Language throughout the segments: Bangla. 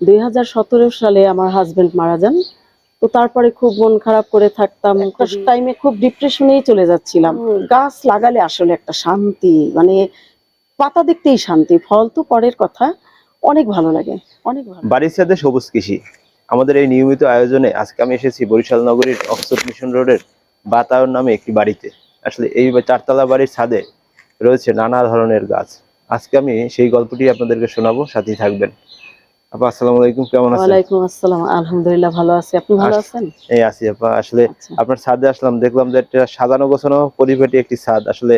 দুই হাজার সতেরো সালে আমার হাজবেন্ড মারা যান। তো তারপরে খুব মন খারাপ করে থাকতাম টাইমে খুব ডিপ্রেশনেই চলে যাচ্ছিলাম। গাছ লাগালে আসলে একটা শান্তি মানে পাতা দেখতেই শান্তি ফল তো পরের কথা। অনেক ভালো লাগে অনেক ভালো বাড়ির সাথে সবুজ কৃষি। আমাদের এই নিয়মিত আয়োজনে আজকে আমি এসেছি বরিশাল নগরীর অক্সফোর্ড মিশন রোডের বাতায়ন নামে একটি বাড়িতে। আসলে এই চারতলা বাড়ির ছাদে রয়েছে নানা ধরনের গাছ। আজকে আমি সেই গল্পটি আপনাদেরকে শোনাবো সাথেই থাকবেন। আপা আসসালামু আলাইকুম কেমন আছেন? ওয়ালাইকুম আসসালাম আলহামদুলিল্লাহ ভালো আছি। আপনি ভালো আছেন? এই আছি আপা আসলে আচ্ছা। আপনার ছাদে আসলাম দেখলাম যে একটা সাজানো গোছানো পরিপাটি একটি ছাদ। আসলে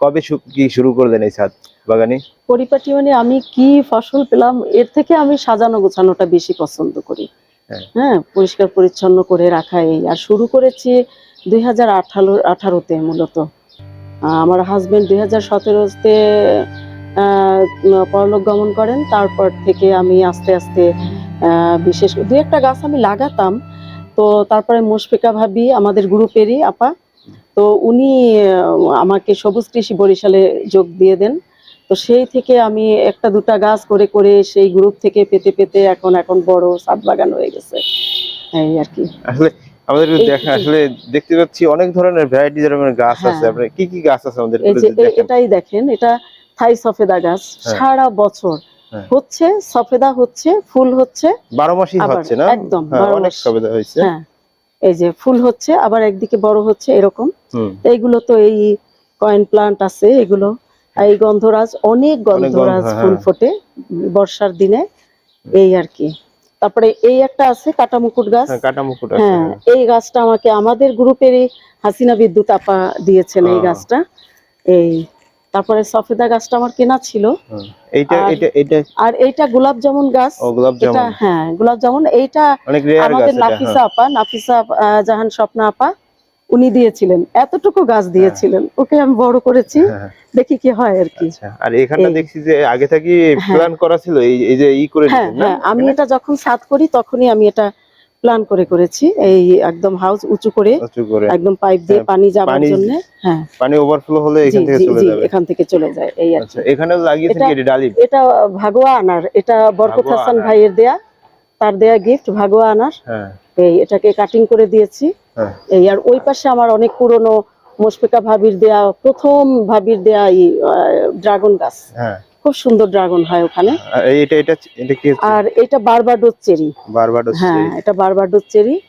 কবে কি শুরু করলেন এই ছাদ বাগানি? পরিপাটি মানে আমি কি ফসল পেলাম এর থেকে আমি সাজানো গোছানোটা বেশি পছন্দ করি। হ্যাঁ। হ্যাঁ পরিষ্কার পরিচ্ছন্ন করে রাখা এই। আর শুরু করেছি দুই হাজার আঠারো আঠারোতে মূলত। আমার হাজবেন্ড দুই হাজার সতেরোতে পরলোক গমন করেন। তারপর থেকে আমি আস্তে আস্তে বিশেষ দু একটা গাছ আমি লাগাতাম। তো তারপরে মুশফিকা ভাবি আমাদের গ্রুপেরই আপা। তো উনি আমাকে সবুজ কৃষি বরিশালে যোগ দিয়ে দেন। তো সেই থেকে আমি একটা দুটা গাছ করে করে সেই গ্রুপ থেকে পেতে পেতে এখন এখন বড় সাত বাগান হয়ে গেছে। এই আর কি। আসলে আমাদের দেখা আসলে দেখতে পাচ্ছি অনেক ধরনের ভ্যারাইটি ধরনের গাছ আছে। হ্যাঁ। আপনার কি কি গাছ আছে আমাদের। এটাই দেখেন। এটা থাই সফেদা গাছ হ্যাঁ। সারা বছর। হ্যাঁ। হচ্ছে সফেদা হচ্ছে ফুল হচ্ছে বারো মাসই হচ্ছে না? একদম হ্যাঁ, অনেক। সুবিধা হয়েছে। হ্যাঁ এই যে ফুল হচ্ছে আবার একদিকে বড় হচ্ছে এরকম। এইগুলো তো এই কয়েন প্লান্ট আছে এগুলো। এই গন্ধরাজ অনেক গন্ধরাজ ফুল। ফোটে বর্ষার দিনে এই আর কি। তারপরে এই একটা আছে কাটা মুকুট গাছ। হ্যাঁ কাটা মুকুট হ্যাঁ এই গাছটা আমাকে আমাদের গ্রুপেরই হাসিনা বিদ্যুৎ আপা দিয়েছেন এই গাছটা। এই তারপরে সফেদা গাছটা আমার কেনা ছিল। হ্যাঁ। এইটা আর- এইটা এইটা আর এইটা গোলাপ জামুন গাছ। ও গোলাপ জামুন। হ্যাঁ গোলাপ জামুন। এইটা আমাদের নাফিসা আপা নাফিসা জাহান স্বপ্না আপা উনি দিয়েছিলেন। এতটুকু গাছ দিয়েছিলেন। ওকে আমি বড় করেছি। হ্যাঁ, হ্যাঁ, দেখি কি হয় আর কি। আচ্ছা আর এখানটা দেখছি যে আগে থেকে হ্যাঁ। প্ল্যান করা ছিল এই যে ই করে হ্যাঁ হ্যাঁ আমি এটা যখন সাত করি তখনই আমি এটা প্ল্যান করে করেছি। এই একদম হাউস উঁচু করে একদম পাইপ দিয়ে হ্যাঁ, পানি পানি- জন্য হ্যাঁ। পানি ওভারফ্লো হলে এখান থেকে চলে যাবে। এখান থেকে চলে যায় এই আচ্ছা এখানেও লাগিয়েছেন কি ডালিম? এটা ভাগোয়া আনার এটা বরকত হাসান ভাইয়ের দেয়া তার দেয়া গিফট ভাগোয়া আনার। হ্যাঁ। এই এটাকে কাটিং করে দিয়েছি। হ্যাঁ। এই আর ওই পাশে আমার অনেক পুরনো মুশফিকা ভাবির দেয়া প্রথম ভাবির দেয়া এই ড্রাগন গাছ। হ্যাঁ। খুব সুন্দর ড্রাগন হয় ওখানে। আর এটা এটা এটা কি আর এটা বারবাডোস চেরি। হ্যাঁ এটা বারবাডোস চেরি।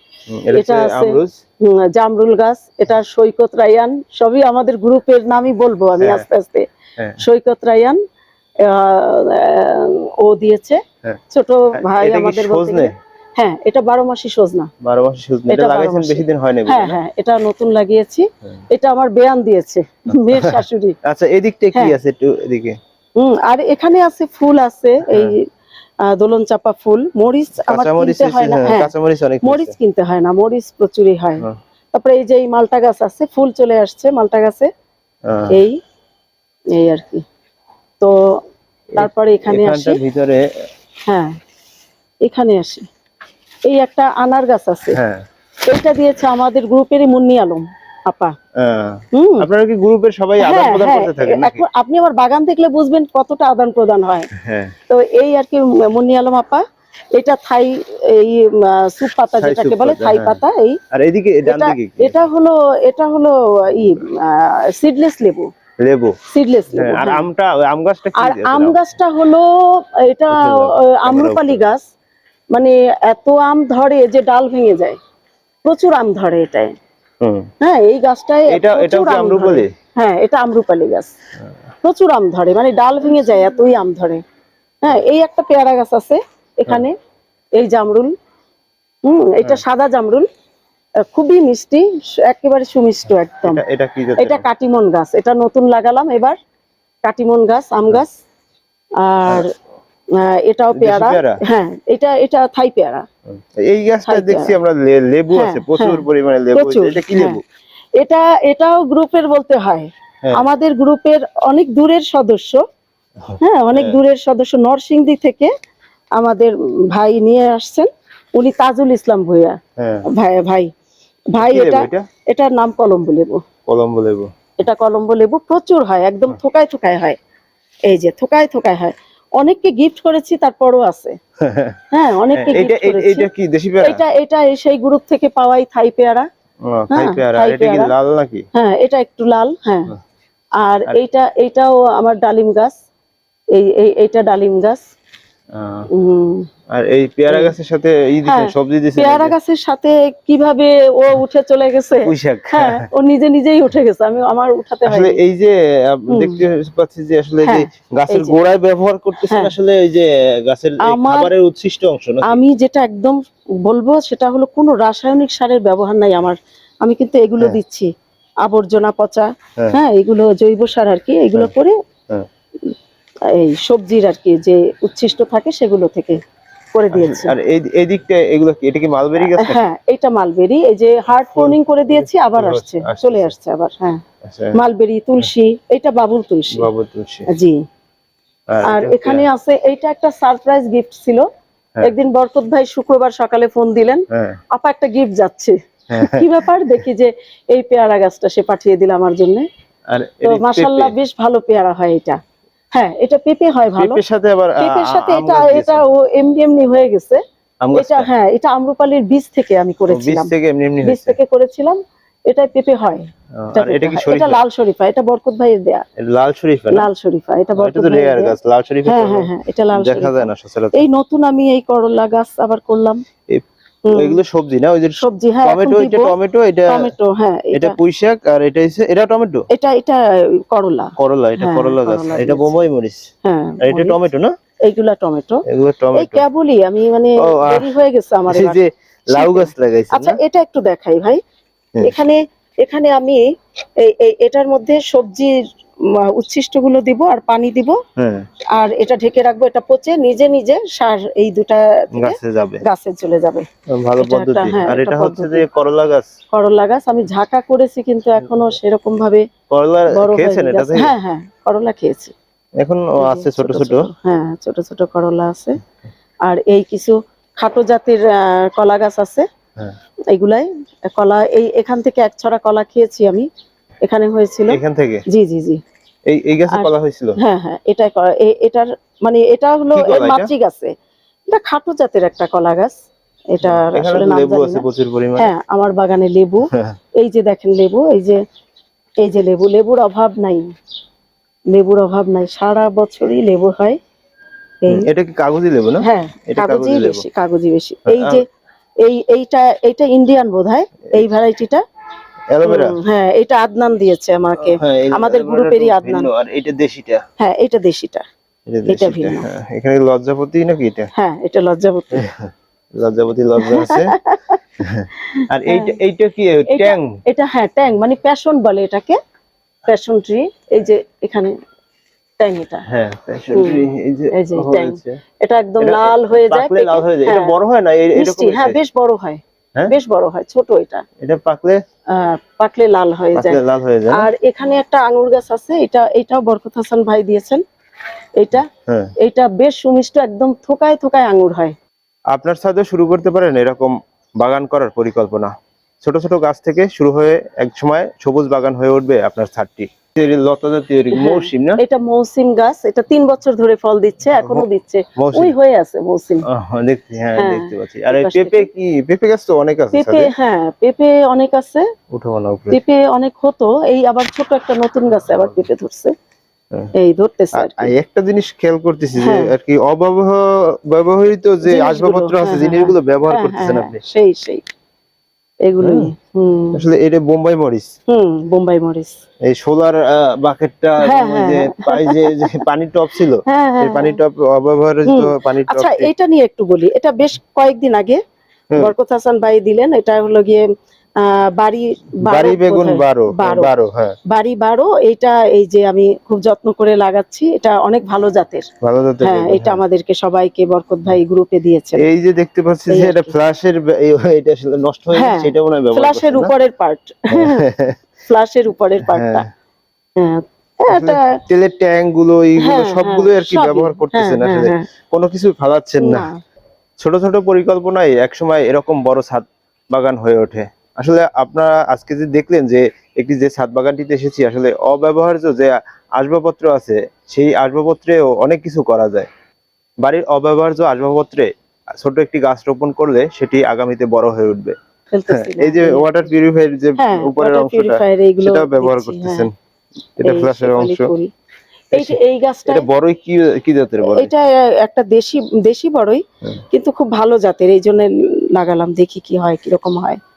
এটা আছে- জামরুল গাছ। এটা সৈকত রায়ান। সবই আমাদের গ্রুপের নামই বলব আমি হ্যাঁ। আস্তে আস্তে। হ্যাঁ। সৈকত রায়ান ও দিয়েছে। হ্যাঁ। ছোট ভাই আমাদের। হ্যাঁ এটা বারো মাসি সজনা। বারো মাসে সজনে। এটা এটা লাগাইছেন বেশি দিন হয় হ্যাঁ হ্যাঁ এটা নতুন লাগিয়েছি। হ্যাঁ। এটা আমার বেয়ান দিয়েছে মেয়ের শাশুড়ি। আচ্ছা এদিকটা কি হ্যাঁ। আছে একটু এদিকে? হুম আর এখানে আছে ফুল আছে এই আহ, দোলন চাপা ফুল। মরিচ আমার কিনতে হয় না। হ্যাঁ হ্যাঁ মরিচ কিনতে হয় না মরিচ প্রচুরই হয়। হ্যাঁ। তারপরে এই যে এই মালটা গাছ আছে ফুল চলে আসছে মালটা গাছে। হ্যাঁ। এই এই আর কি। তো তারপরে এখানে আসি। ভিতরে হ্যাঁ এখানে আসি। এই একটা আনার গাছ আছে। এটা দিয়েছে আমাদের গ্রুপেরই মুন্নি আলম। আপা। হ্যাঁ। আপনারা কি গ্রুপের সবাই আদান হ্যাঁ প্রদান হ্যাঁ। করতে থাকেন এখন আপনি আমার বাগান দেখলে বুঝবেন কতটা আদান প্রদান হয়। তো এই আর কি মুন্নি আলম আপা এটা থাই এই সুপ পাতা যেটাকে বলে থাই। পাতা এই। আর এদিকে ডান এটা দিকে এটা হলো এটা হলো ই সিডলেস লেবু। লেবু। সিডলেস লেবু আর। আমটা আম গাছটা কি আর আম গাছটা হলো এটা আম্রপালি গাছ। মানে এত আম ধরে যে ডাল ভেঙে যায়। প্রচুর আম ধরে এটাই হুম। হ্যাঁ এই গাছটায় এটা এটা প্রচুর কি আম ধরে। হ্যাঁ এটা আম্রপালি গাছ। প্রচুর আম ধরে মানে ডাল ভেঙে যায় এতই আম ধরে। হ্যাঁ এই একটা পেয়ারা গাছ আছে এখানে এই জামরুল। হুম এটা হ্যাঁ। সাদা জামরুল খুবই মিষ্টি একেবারে সুমিষ্ট একদম। এটা এটা কি এটা কাটিমন গাছ এটা নতুন লাগালাম এবার কাটিমন গাছ আম গাছ। আর এটাও পেয়ারা? হ্যাঁ এটা এটা থাই পেয়ারা। এই গাছটা দেখছি আমরা লেবু হ্যাঁ, আছে প্রচুর হ্যাঁ, পরিমাণে লেবু এটা কি হ্যাঁ। লেবু এটা এটাও গ্রুপের বলতে হয়। হ্যাঁ। আমাদের গ্রুপের অনেক দূরের সদস্য। হ্যাঁ অনেক হ্যাঁ। দূরের সদস্য। নরসিংদী থেকে আমাদের ভাই নিয়ে আসছেন। উনি তাজুল ইসলাম ভুইয়া। হ্যাঁ। ভাই ভাই ভাই এটা এটা? এটার নাম কলম্বো লেবু। কলম্বো লেবু। এটা কলম্বো লেবু প্রচুর হয় একদম থোকায় থোকায় হয়। এই যে থোকায় থোকায় হয়। অনেককে গিফট করেছি তারপরও আছে। হ্যাঁ অনেককে এটা গিফট করেছি। এইটা কি দেশি পেয়ারা? এটা এটা সেই গ্রুপ থেকে পাওয়াই থাই পেয়ারা। থাই হ্যাঁ, পেয়ারা। এটা কি লাল নাকি? হ্যাঁ এটা একটু লাল হ্যাঁ। আর এইটা এইটাও আমার ডালিম গাছ। এই এই এইটা ডালিম গাছ। আর এই পেয়ারা গাছের সাথে ই দিছেন হ্যাঁ, সবজি দিছেন পেয়ারা গাছের সাথে কীভাবে ও উঠে চলে গেছে পুঁই হ্যাঁ ও নিজে নিজেই উঠে গেছে আমি আমার উঠাতে আসলে এই যে দেখতে পাচ্ছি যে আসলে যে হ্যাঁ, গাছের গোড়ায় ব্যবহার করতেছেন হ্যাঁ। আসলে এই যে গাছের এই খাবারের উচ্ছিষ্ট অংশ নাকি? আমি যেটা একদম বলব সেটা হলো কোনো রাসায়নিক সারের ব্যবহার নাই আমার আমি কিন্তু এগুলো হ্যাঁ। দিচ্ছি আবর্জনা পচা হ্যাঁ। হ্যাঁ এগুলো জৈব সার আর কি এগুলো হ্যাঁ। করে হ্যাঁ। এই সবজির আর কি যে উচ্ছিষ্ট থাকে সেগুলো থেকে করে দিয়েছি। আর এই এই দিকটা এগুলো কি এটা কি মালবেরি গাছ হ্যাঁ এটা মালবেরি এই যে হার্ড পোনিং করে দিয়েছি আবার আসছে চলে আসছে। আবার হ্যাঁ। আচ্ছা। মালবেরি তুলসী এটা বাবুর তুলসী। বাবু তুলসী। জি। আর এখানে আছে এইটা একটা সারপ্রাইজ গিফট ছিল। হ্যাঁ। একদিন বরকত ভাই শুক্রবার সকালে ফোন দিলেন হ্যাঁ। আপা একটা গিফট যাচ্ছে। হ্যাঁ। কি ব্যাপার? দেখি যে এই পেয়ারা গাছটা সে পাঠিয়ে দিল আমার জন্য। আর তো মাশাল্লাহ বেশ ভালো পেয়ারা হয় এটা। হ্যাঁ এটা পেঁপে হয় ভালো। পেঁপের সাথে আবার পেঁপের সাথে এটা এটা এমনি এমনি হয়ে গেছে। এটা হ্যাঁ এটা আম্রপালির বীজ থেকে আমি ও, বীজ করেছিলাম। থেকে এমনি এমনি বীজ থেকে করেছিলাম। এটা পেঁপে হয়। এটা এটা কি শরীফা? এটা লাল শরীফা এটা বরকত ভাইয়ের দেয়া। লাল শরীফা লাল শরীফা এটা বরকত ভাইয়ের গাছ লাল শরীফা হ্যাঁ হ্যাঁ হ্যাঁ এটা লাল দেখা যায় না সচরাচর। এই নতুন আমি এই করলা গাছ আবার করলাম। এগুলো সবজি না? ওই যে সবজি হ্যাঁ টমেটো এটা টমেটো এটা টমেটো হ্যাঁ এটা। এটা পুঁই শাক আর এটা হচ্ছে এটা টমেটো? এটা এটা করলা। করলা এটা হ্যাঁ, করলা গাছ। এটা। বোম্বাই মরিচ। হ্যাঁ এটা টমেটো না? এইগুলা টমেটো। এগুলো এই টমেটো কেবলই আমি মানে দেরি হয়ে গেছে আমার এই যে লাউ গাছ লাগাইছেন আচ্ছা এটা একটু দেখাই ভাই। এখানে এখানে আমি এই এই এটার মধ্যে সবজির উচ্ছিষ্টগুলো দিব আর পানি দিব। হ্যাঁ। আর এটা ঢেকে রাখব এটা পচে নিজে নিজে সার এই দুটা গাছে যাবে। গাছে চলে যাবে। ভালো পদ্ধতি। হ্যাঁ, আর এটা হচ্ছে যে করলা গাছ। করলা গাছ আমি ঝাঁকা করেছি কিন্তু এখনও সেরকম ভাবে করলা খেয়েছেন এটা হ্যাঁ হ্যাঁ করলা খেয়েছি। এখন আছে ছোট ছোট হ্যাঁ ছোট ছোট করলা আছে। আর এই কিছু খাটো জাতের কলা গাছ আছে। হ্যাঁ। এইগুলাই কলা এই এখান থেকে এক ছড়া কলা খেয়েছি আমি। এখানে হয়েছিল। এখান থেকে? জি জি জি। এই এই গাছে কলা হয়েছিল? হ্যাঁ হ্যাঁ এটা এটার মানে এটা হলো? মাতৃ গাছে। এটা খাটো জাতের একটা কলা গাছ। এটা আসলে নাম লেবু জানি আছে না। প্রচুর পরিমাণে। হ্যাঁ আমার বাগানে লেবু। হ্যাঁ। এই যে দেখেন লেবু এই যে এই যে লেবু লেবুর অভাব নাই। লেবুর অভাব নাই। সারা বছরই লেবু হয়। এটা কি কাগজি লেবু না? হ্যাঁ এটা কাগজি। বেশি কাগজি বেশি। হ্যাঁ, এই যে এই এইটা এইটা ইন্ডিয়ান বোধহয় এই ভ্যারাইটিটা অ্যালোভেরা? হ্যাঁ এটা আদনান দিয়েছে আমাকে। হ্যাঁ, আমাদের গ্রুপেরই আদনান। আর এটা দেশিটা? হ্যাঁ এটা দেশিটা। এটা ভিন্ন। হ্যাঁ এখানে লজ্জাপতি নাকি এটা? হ্যাঁ এটা লজ্জাবতী লজ্জাপতি লজ্জা আছে? আর এইটা হ্যাঁ। এইটা কি ট্যাং? এটা হ্যাঁ ট্যাং মানে প্যাশন বলে এটাকে। প্যাশন ট্রি এই যে এখানে ট্যাং এটা। হ্যাঁ হুম, tree, এই যে এই যে ট্যাং। এটা একদম লাল হয়ে যায় লাল হয়ে যায়। এটা বড় হয় না? এরকম হ্যাঁ বেশ বড় হ্যাঁ? বেশ বড় হয় ছোট এটা। এটা পাকলে? পাকলে লাল হয়ে যায়। লাল হয়ে যায় আর এখানে একটা আঙুর গাছ আছে এটা এটাও বরকত হাসান ভাই দিয়েছেন। এটা হ্যাঁ। এটা বেশ সুমিষ্ট একদম থোকায় থোকায় আঙুর হয়। আপনার সাথে শুরু করতে পারেন এরকম বাগান করার পরিকল্পনা। ছোট ছোট গাছ থেকে শুরু হয়ে এক সময় সবুজ বাগান হয়ে উঠবে আপনার ছাদটি। হ্যাঁ। না? এটা মৌসিম গাছ এটা তিন বছর ধরে ফল দিচ্ছে এখনও দিচ্ছে। ওই হয়ে আছে মৌসিম। হ্যাঁ হ্যাঁ, দেখতে পাচ্ছি। আর পেঁপে কি পেঁপে গাছ তো অনেক আছে পেঁপে হ্যাঁ পেঁপে অনেক আছে। উঠাবো না উপরে। পেঁপে অনেক হতো এই আবার ছোট একটা নতুন গাছে আবার পেঁপে ধরছে। এই ধরতেছে একটা জিনিস খেয়াল করতেছি যে। আর কি অব্যবহ ব্যবহৃত যে আসবাবপত্র আছে জিনিসগুলো ব্যবহার করতেছেন আপনি? সেই সেই। এগুলোই আসলে এটা বোম্বাই মরিচ। হুম বোম্বাই মরিচ। এই সোলার বাকেটটা হ্যাঁ, যে হ্যাঁ, যে পানি পানির টপ ছিল হ্যাঁ হ্যাঁ এই হ্যাঁ। টপ অব্যবহৃত পানি টপ আচ্ছা এটা নিয়ে একটু বলি। এটা বেশ কয়েকদিন আগে বরকত হাসান ভাই দিলেন। এটা হলো গিয়ে বাড়ি বাড়ি বেগুন বারো বারো। বারো হ্যাঁ। বাড়ি বারো এইটা এই যে আমি খুব যত্ন করে লাগাচ্ছি এটা অনেক ভালো জাতের। ভালো জাতের হ্যাঁ এটা হ্যাঁ। আমাদেরকে সবাইকে বরকত ভাই গ্রুপে দিয়েছেন। এই যে দেখতে পাচ্ছি যে এটা ফ্ল্যাশের এটা নষ্ট হয়ে হ্যাঁ, গেছে সেটা মনে হয় ফ্ল্যাশের উপরের পার্ট। ফ্ল্যাশের উপরের পার্টটা। হ্যাঁ। হ্যাঁ তেলের ট্যাঙ্কগুলো এইগুলো হ্যাঁ, সবগুলো আর কি ব্যবহার করতেছেন হ্যাঁ, আসলে। হ্যাঁ, কোনো কিছু ফালাচ্ছেন না। ছোট ছোট পরিকল্পনায় একসময় এরকম বড় ছাদ বাগান হয়ে ওঠে। আসলে আপনারা আজকে যে দেখলেন যে একটি যে ছাদ বাগানটিতে এসেছি আসলে অব্যবহার্য যে আসবাবপত্র আছে সেই আসবাবপত্রেও অনেক কিছু করা যায়। বাড়ির অব্যবহার্য আসবাবপত্রে ছোট একটি গাছ রোপণ করলে সেটি আগামীতে বড় হয়ে উঠবে। এই যে ওয়াটার পিউরিফায়ার যে হ্যাঁ উপরের অংশটা সেটাও ব্যবহার করতেছেন। হ্যাঁ। এটা ফ্ল্যাশের অংশ। এই যে এই গাছটা এটা বড়ই কি কি জাতের বড় এটা একটা দেশি দেশি বড়ই কিন্তু খুব ভালো জাতের এই জন্য লাগালাম দেখি কি হয় কীরকম হয়। হুম। এই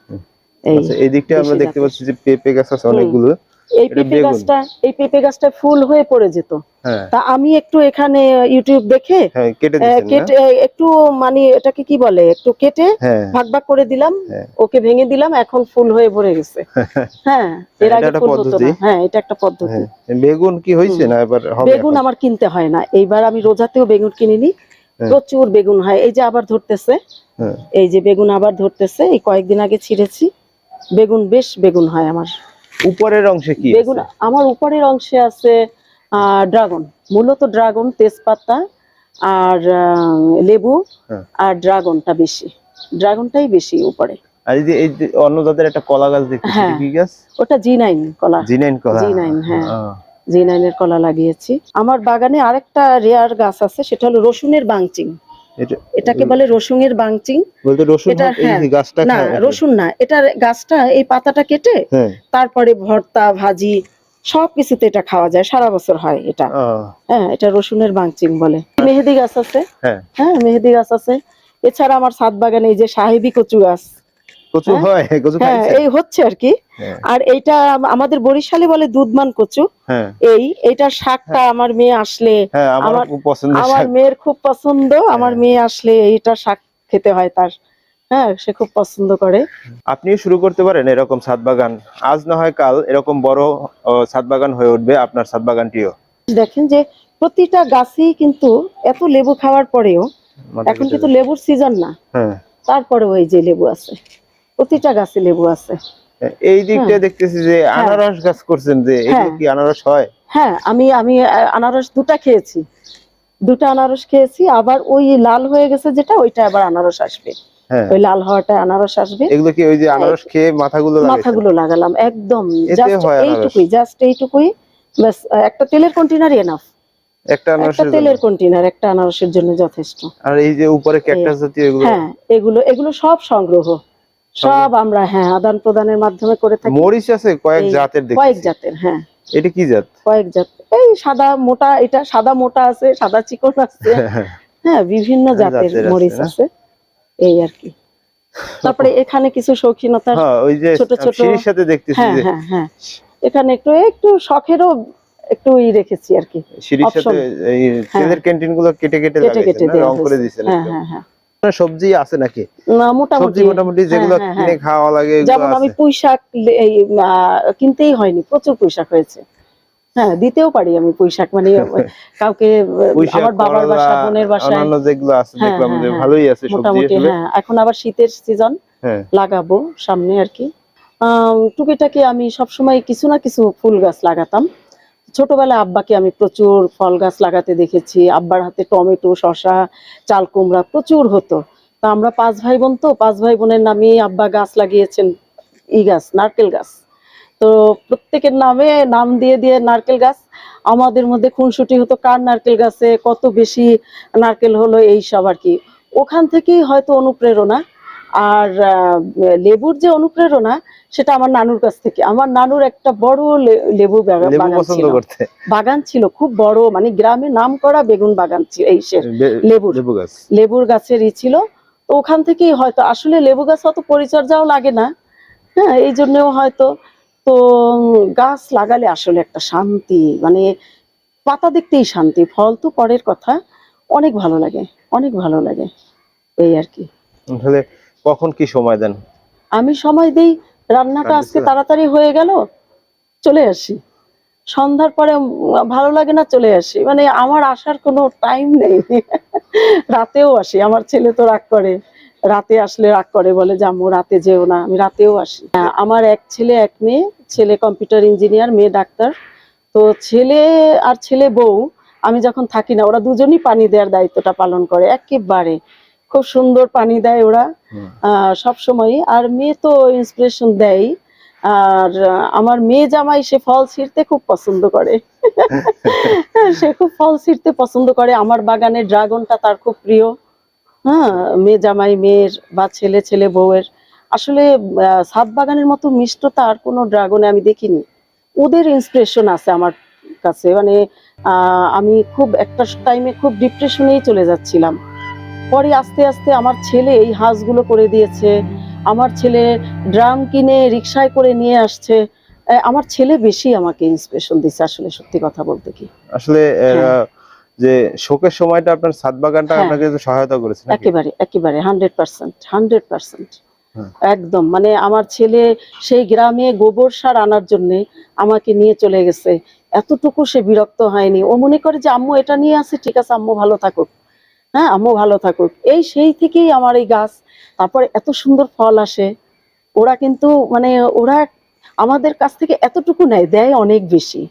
আচ্ছা এই দিকটা আমরা দেখতে পাচ্ছি যে পেঁপে গাছ আছে অনেকগুলো। এই পেঁপে গাছটা এই পেঁপে গাছটা ফুল হয়ে পড়ে যেত। হ্যাঁ। তা আমি একটু এখানে ইউটিউব দেখে হ্যাঁ কেটে একটু মানে এটাকে কি বলে একটু কেটে হ্যাঁ। ভাগ ভাগ করে দিলাম। ওকে ভেঙে দিলাম এখন ফুল হয়ে ভরে গেছে। হ্যাঁ এর এটা আগে একটা ফুল হতো পদ্ধতি। না। হ্যাঁ এটা একটা পদ্ধতি। বেগুন কি হয়েছে না এবার হবে বেগুন আমার কিনতে হয় না। এইবার আমি রোজাতেও বেগুন কিনিনি। প্রচুর বেগুন হয়। এই যে আবার ধরতেছে। এই যে বেগুন আবার ধরতেছে। এই কয়েকদিন আগে ছিঁড়েছি। বেগুন বেশ বেগুন হয় আমার। উপরের অংশে কি বেগুন আমার উপরের অংশে আছে ড্রাগন। মূলত ড্রাগন তেজপাতা আর লেবু হ্যাঁ। আর ড্রাগনটা বেশি। ড্রাগনটাই বেশি উপরে। আর এই যে এই অন্য জাতের একটা কলা গাছ দেখতেছি হ্যাঁ। কি গাছ? ওটা জি নাইন কলা। হ্যাঁ। কলা লাগিয়েছি। আমার বাগানে আরেকটা রেয়ার গাছ আছে সেটা হলো রসুনের বাংচিং। এটাকে বলে রসুনের বাংচিং। বলতে রসুন হয়- গাছটা না রসুন না এটা গাছটা এই পাতাটা কেটে হ্যাঁ। তারপরে ভর্তা ভাজি সবকিছুতে এটা খাওয়া যায় সারা বছর হয় এটা। হ্যাঁ এটা রসুনের বাংচিং বলে। মেহেদি গাছ আছে? হ্যাঁ। হ্যাঁ মেহেদি গাছ আছে। এছাড়া আমার সাত বাগানে এই যে সাহেবি কচু গাছ। কচু হ্যাঁ? হয় কচু হ্যাঁ এই হচ্ছে আর কি। হ্যাঁ। আর এইটা আমাদের বরিশালে বলে দুধমান কচু। হ্যাঁ। এই এইটার শাকটা আমার মেয়ে আসলে আমার আমার- মেয়ের খুব পছন্দ আমার। মেয়ে আসলে এইটা শাক খেতে হয় তার। হ্যাঁ সে খুব পছন্দ করে। আপনিও শুরু করতে পারেন এরকম ছাদ বাগান। আজ না হয় কাল এরকম বড় ছাদ বাগান হয়ে উঠবে আপনার ছাদ বাগানটিও। দেখেন যে প্রতিটা গাছই কিন্তু এত লেবু খাওয়ার পরেও এখন কিন্তু লেবুর সিজন না। হ্যাঁ। তারপরেও এই যে লেবু আছে। প্রতিটা গাছে লেবু আছে। এই দিকটা দেখতেছি যে আনারস গাছ করছেন যে এগুলো হ্যাঁ। কি আনারস হয়? হ্যাঁ আমি আমি আনারস দুটা খেয়েছি। দুটা আনারস খেয়েছি আবার ওই লাল হয়ে গেছে যেটা ওইটা আবার আনারস আসবে। হ্যাঁ। ওই লাল হওয়াটা আনারস আসবে। এগুলো কি ওই যে আনারস খেয়ে মাথাগুলো মাথাগুলো লাগালাম একদম। জাস্ট এইটুকুই জাস্ট এইটুকুই। ব্যাস একটা তেলের কন্টেনারই এনাফ একটা আনারসের তেলের। কন্টেনার একটা আনারসের জন্য যথেষ্ট। আর এই যে উপরে ক্যাকটাস জাতীয় এগুলো? হ্যাঁ এগুলো এগুলো সব সংগ্রহ। সব আমরা হ্যাঁ আদান প্রদানের মাধ্যমে করে থাকি। মরিচ আছে কয়েক জাতের কয়েক জাতের হ্যাঁ। এটা কি জাত? কয়েক জাত। এই সাদা মোটা এটা সাদা মোটা আছে সাদা চিকন আছে। হ্যাঁ বিভিন্ন জাতের জাতের মরিচ আছে। এই আর কি। তারপরে এখানে কিছু শৌখিনতার হ্যাঁ ওই যে ছোট ছোট- সাথে দেখতেছি হ্যাঁ হ্যাঁ হ্যাঁ। এখানে একটু একটু শখেরও একটু ই রেখেছি আর কি। সিঁড়ির সাথে এই ক্যান্টিনগুলো কেটে কেটে কেটে কেটে? রং করে। দিয়েছেন হ্যাঁ হ্যাঁ হ্যাঁ। আপনার সবজি আছে নাকি? না সবজি মোটামুটি মোটামুটি যেগুলো হ্যাঁ, কিনে হ্যাঁ। খাওয়া লাগে যেমন আমি। পুঁই শাক কিনতেই হয়নি প্রচুর পুঁই শাক হয়েছে। হ্যাঁ দিতেও পারি আমি পুঁই শাক মানে কাউকে আমার বাবার বাসা বোনের বাসায়। অন্যান্য যেগুলো আছে হ্যাঁ, দেখলাম যে হ্যাঁ, ভালোই আছে সবজি মোটামুটি হ্যাঁ এখন আবার শীতের সিজন হ্যাঁ। লাগাবো সামনে আর কি। টুকিটাকি আমি সবসময় কিছু না কিছু ফুল গাছ লাগাতাম। ছোটবেলায় আব্বাকে আমি প্রচুর ফল গাছ লাগাতে দেখেছি। আব্বার হাতে টমেটো, শসা, চাল, কুমড়া প্রচুর হতো। তা আমরা পাঁচ ভাই বোন তো, পাঁচ ভাই বোনের নামে আব্বা গাছ লাগিয়েছেন, ই গাছ, নারকেল গাছ। তো প্রত্যেকের নামে নাম দিয়ে দিয়ে নারকেল গাছ। আমাদের মধ্যে খুনসুটি হতো, কার নারকেল গাছে কত বেশি নারকেল হলো, এই সব আর কি। ওখান থেকেই হয়তো অনুপ্রেরণা। আর লেবুর যে অনুপ্রেরণা সেটা আমার নানুর কাছ থেকে। আমার নানুর একটা বড় লেবু বাগান ছিল। বাগান ছিল খুব বড় মানে গ্রামে নাম করা বেগুন বাগান ছিল এই সে লেবুর। লেবু গাছ। লেবুর গাছের ই ছিল। তো ওখান থেকেই হয়তো আসলে লেবু গাছ অত পরিচর্যাও লাগে না। হ্যাঁ এই জন্যও হয়তো। তো গাছ লাগালে আসলে একটা শান্তি মানে পাতা দেখতেই শান্তি ফল তো পরের কথা। অনেক ভালো লাগে অনেক ভালো লাগে এই আর কি। তাহলে কখন কি সময় দেন? আমি সময় দেই রান্নাটা আজকে তাড়াতাড়ি হয়ে গেল চলে আসি। সন্ধ্যার পরে ভালো লাগে না চলে আসি। মানে আমার আসার কোনো টাইম নেই। রাতেও আসি। আমার ছেলে তো রাগ করে। রাতে আসলে রাগ করে বলে যে আম্মু রাতে যেও না। আমি রাতেও আসি। আমার এক ছেলে এক মেয়ে ছেলে কম্পিউটার ইঞ্জিনিয়ার মেয়ে ডাক্তার। তো ছেলে আর ছেলে বউ আমি যখন থাকি না ওরা দুজনই পানি দেওয়ার দায়িত্বটা পালন করে একেবারে। খুব সুন্দর পানি দেয় ওরা। সব সময় আর মেয়ে তো ইন্সপিরেশন দেয় আর আমার মেয়ে জামাই সে ফল ছিঁড়তে খুব পছন্দ করে। সে খুব ফল ছিঁড়তে পছন্দ করে। আমার বাগানের ড্রাগনটা তার খুব প্রিয়। হ্যাঁ মেয়ে জামাই মেয়ের বা ছেলে ছেলে বউয়ের। আসলে ছাদ বাগানের মতো মিষ্টতা আর কোনো ড্রাগনে আমি দেখিনি। ওদের ইন্সপিরেশন আছে আমার কাছে। মানে আহ, আমি খুব একটা টাইমে খুব ডিপ্রেশনেই চলে যাচ্ছিলাম। পরে আস্তে আস্তে আমার ছেলে এই হাঁসগুলো করে দিয়েছে আমার ছেলে ড্রাম কিনে রিক্সায় করে নিয়ে আসছে আমার ছেলে বেশি আমাকে ইন্সপিরেশন দিচ্ছে আসলে সত্যি কথা বলতে কি আসলে হ্যাঁ। যে শোকের সময়টা আপনার ছাদ বাগানটা হ্যাঁ। আপনাকে সহায়তা করেছে? একেবারে একেবারে হান্ড্রেড পার্সেন্ট হান্ড্রেড পার্সেন্ট। একদম মানে আমার ছেলে সেই গ্রামে গোবর সার আনার জন্য আমাকে নিয়ে চলে গেছে এতটুকু সে বিরক্ত হয়নি ও মনে করে যে আম্মু এটা নিয়ে আসে ঠিক আছে আম্মু ভালো থাকুক হ্যাঁ আম্মু ভালো থাকুক। এই সেই থেকেই আমার এই গাছ। তারপরে এত সুন্দর ফল আসে। ওরা কিন্তু মানে ওরা আমাদের কাছ থেকে এতটুকু নেয় দেয় অনেক বেশি।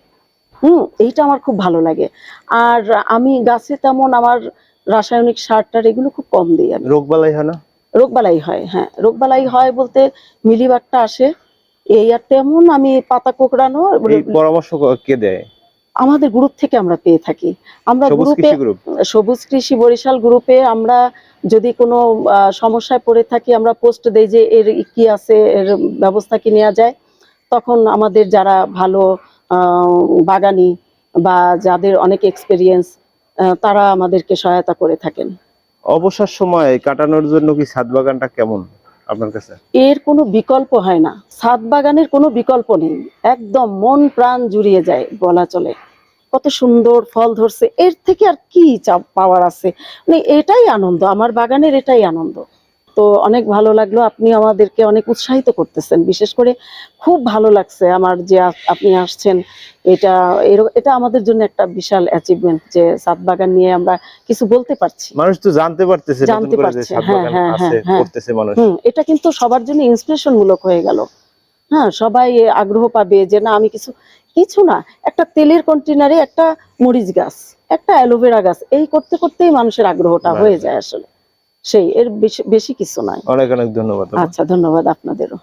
হুম এইটা আমার খুব ভালো লাগে। আর আমি গাছে তেমন আমার রাসায়নিক সার টার এগুলো খুব কম দিই আমি। রোগবালাই হয় না? রোগবালাই হয় হ্যাঁ। রোগবালাই হয় বলতে মিলিবাগটা আসে। এই আর তেমন আমি পাতা কোকড়ানো পরামর্শ কে দেয়? আমাদের গ্রুপ থেকে আমরা পেয়ে থাকি। আমরা গ্রুপে সবুজ কৃষি বরিশাল গ্রুপে আমরা যদি কোনো সমস্যায় পড়ে থাকি আমরা পোস্ট দেই যে এর কি আছে এর ব্যবস্থা কি নেওয়া যায়। তখন আমাদের যারা ভালো বাগানি বা যাদের অনেক এক্সপেরিয়েন্স তারা আমাদেরকে সহায়তা করে থাকেন। অবসর সময় কাটানোর জন্য কি ছাদ বাগানটা কেমন আপনার কাছে? এর কোনো বিকল্প হয় না। ছাদ বাগানের কোনো বিকল্প নেই। একদম মন প্রাণ জুড়িয়ে যায় বলা চলে। কত সুন্দর ফল ধরছে। এর থেকে আর কি চাপ পাওয়ার আছে? মানে এটাই আনন্দ আমার বাগানের এটাই আনন্দ। তো অনেক ভালো লাগল আপনি আমাদেরকে অনেক উৎসাহিত করতেছেন। বিশেষ করে খুব ভালো লাগছে আমার যে আপনি আসছেন। এটা এটা আমাদের জন্য একটা বিশাল অ্যাচিভমেন্ট যে ছাদ বাগান নিয়ে আমরা কিছু বলতে পারছি। মানুষ তো জানতে পারতেছে জানতে পারছে, হ্যাঁ, হ্যাঁ, হ্যাঁ, হ্যাঁ। এটা কিন্তু সবার জন্য ইন্সপিরেশন মূলক হয়ে গেল। হ্যাঁ সবাই আগ্রহ পাবে যে না আমি কিছু কিছু না একটা তেলের কন্টেনারে একটা মরিচ গাছ একটা অ্যালোভেরা গাছ এই করতে করতেই মানুষের আগ্রহটা হয়ে যায় আসলে। সেই এর বেশি বেশি কিছু নয়। অনেক অনেক ধন্যবাদ আচ্ছা ধন্যবাদ আপনাদেরও।